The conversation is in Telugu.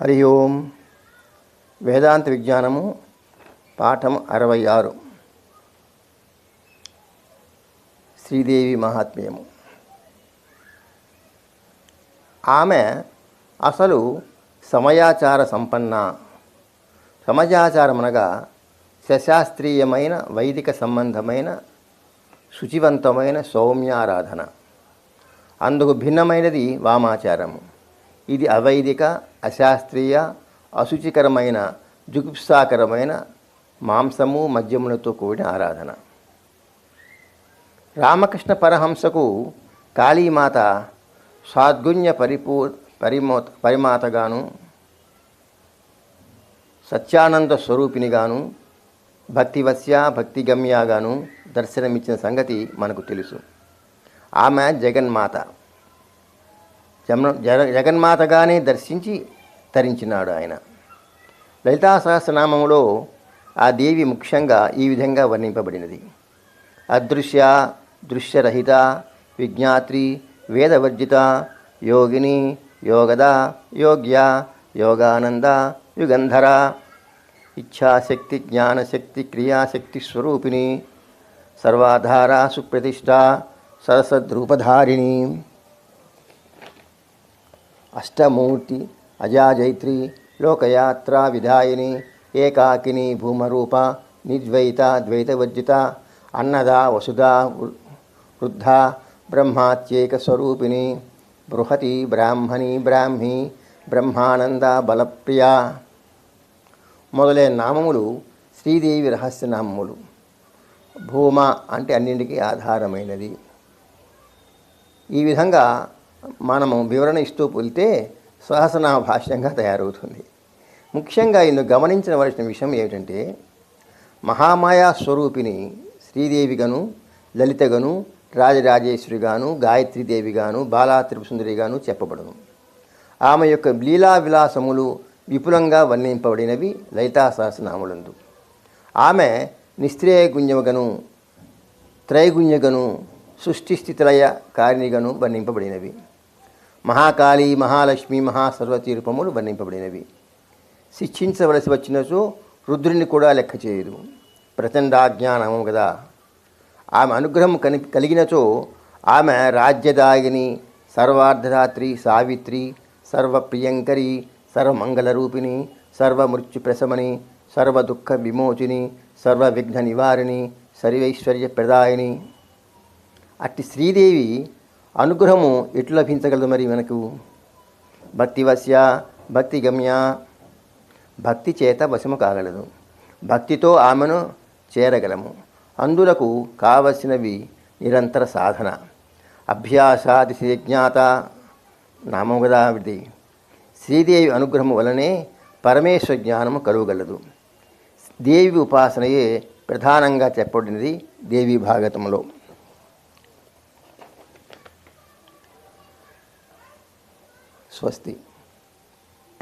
హరి ఓం. వేదాంత విజ్ఞానము పాఠం అరవై ఆరు. శ్రీదేవి మహాత్మ్యము. ఆమె అసలు సమయాచార సంపన్న. అనగా సశాస్త్రీయమైన వైదిక సంబంధమైన శుచివంతమైన సౌమ్యారాధన. అందుకు భిన్నమైనది వామాచారము. ఇది అవైదిక అశాస్త్రీయ అశుచికరమైన జుగుప్సాకరమైన మాంసము మద్యములతో కూడిన ఆరాధన. రామకృష్ణ పరహంసకు కాళీమాత సాద్గుణ్య పరిపూ పరిమో పరిమాతగాను సత్యానంద స్వరూపినిగాను భక్తివశ్య భక్తిగమ్యగాను దర్శనమిచ్చిన సంగతి మనకు తెలుసు. ఆమె జగన్మాత. జమ జగ జగన్మాతగానే దర్శించి తరించినాడు ఆయన. లలితా సహస్రనామంలో ఆ దేవి ముఖ్యంగా ఈ విధంగా వర్ణింపబడినది. అదృశ్య దృశ్యరహిత విజ్ఞాత్రి వేదవర్జిత యోగిని యోగద యోగ్య యోగానంద యుగంధర ఇచ్ఛాశక్తి జ్ఞానశక్తి క్రియాశక్తి స్వరూపిణి సర్వాధార సుప్రతిష్ట సరసద్రూపధారిణి. అష్టమూర్తి అజాజైత్రి లోకయాత్రా విధాయిని ఏకాకిని భూమరూప నిద్వైత ద్వైతవర్జిత అన్నదా వసుధా వృద్ధ బ్రహ్మాత్యేక స్వరూపిణి బృహతి బ్రాహ్మణి బ్రాహ్మి బ్రహ్మానంద బలప్రియ. మొదలైన నామములు శ్రీదేవి రహస్య నామములు. భూమ అంటే అన్నింటికీ ఆధారమైనది. ఈ విధంగా మనము వివరణ ఇస్తూ వెళ్తే సహస్రనామ భాష్యంగా తయారవుతుంది. ముఖ్యంగా ఇందు గమనించవలసిన విషయం ఏమిటంటే మహామాయా స్వరూపిణి శ్రీదేవిగాను లలితగను రాజరాజేశ్వరిగాను గాయత్రీదేవిగాను బాలా త్రిపుసుందరిగాను చెప్పబడును. ఆమె యొక్క లీలా విలాసములు విపులంగా వర్ణింపబడినవి లలితా సహస్రనాములందు. ఆమె నిస్త్రేయగుణ్యగను త్రైగుణ్యగను సృష్టి స్థితిలయ కారిణిగను వర్ణింపబడినవి. మహాకాళి మహాలక్ష్మి మహాసర్వతి రూపములు వర్ణింపబడినవి. శిక్షించవలసి వచ్చినచో రుద్రుని కూడా లెక్క చేయదు. ప్రచండాజ్ఞానము కదా ఆమె అనుగ్రహం కని కలిగినచో ఆమె రాజ్యదాయిని సర్వార్ధరాత్రి సావిత్రి సర్వప్రియంకరి సర్వమంగళరూపిణి సర్వమృత్యు ప్రశమని సర్వదుఃఖ విమోచిని సర్వవిఘ్న నివారిణి సర్వైశ్వర్య ప్రదాయిని అట్టి శ్రీదేవి అనుగ్రహము ఎట్లు లభించగలదు మరి మనకు? భక్తివశ్య భక్తిగమ్య భక్తి చేత వశము కాగలదు. భక్తితో ఆమెను చేరగలము. అందులకు కావలసినవి నిరంతర సాధన. అభ్యాసాది శ్రీజ్ఞాత నామం కదా విధి శ్రీదేవి అనుగ్రహం వలనే పరమేశ్వర జ్ఞానము కలుగలదు. దేవి ఉపాసనయే ప్రధానంగా చెప్పబడినది దేవి భాగతంలో स्वस्ति।